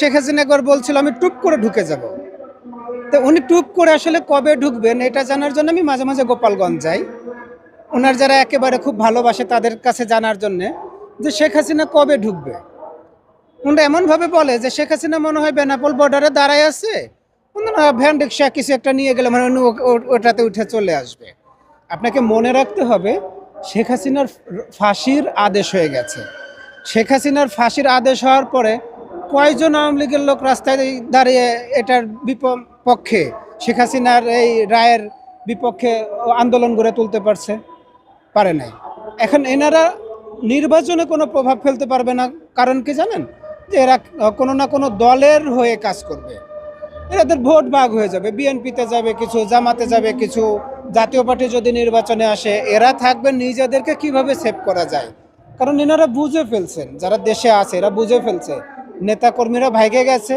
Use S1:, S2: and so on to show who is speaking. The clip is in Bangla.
S1: শেখ হাসিনা একবার বলছিল, আমি টুক করে ঢুকে যাব। তো উনি টুক করে আসলে কবে ঢুকবেন এটা জানার জন্য আমি মাঝে মাঝে গোপালগঞ্জ যাই। ওনার যারা একেবারে খুব ভালোবাসে তাদের কাছে জানার জন্য যে শেখ হাসিনা কবে ঢুকবে। উনি এমনভাবে বলে যে শেখ হাসিনা মনে হয় বেনাপোল বর্ডারে দাঁড়ায় আছে। ওনারা ভ্যান রিক্সা কিছু একটা নিয়ে গেলে মানে উনি ওটাতে উঠে চলে আসবে। আপনাকে মনে রাখতে হবে, শেখ হাসিনার ফাঁসির আদেশ হয়ে গেছে। শেখ হাসিনার ফাঁসির আদেশ হওয়ার পরে কয়জন আওয়ামী লীগের লোক রাস্তায় দাঁড়িয়ে এটার বিপক্ষে শেখ হাসিনার এই রায়ের বিপক্ষে আন্দোলন গড়ে তুলতে পারছে, পারে নাই। এখন এনারা নির্বাচনে কোনো প্রভাব ফেলতে পারবে না, কারণ কি জানেন? যে এরা কোনো না কোনো দলের হয়ে কাজ করবে। এরাদের ভোট ভাগ হয়ে যাবে, বিএনপিতে যাবে কিছু, জামাতে যাবে কিছু, জাতীয় পার্টি যদি নির্বাচনে আসে, এরা থাকবে নিজেদেরকে কীভাবে সেভ করা যায়? কারণ এনারা বুঝে ফেলছেন, যারা দেশে আছে, এরা বুঝে ফেলছে নেতা কর্মীরা ভাইগে গেছে।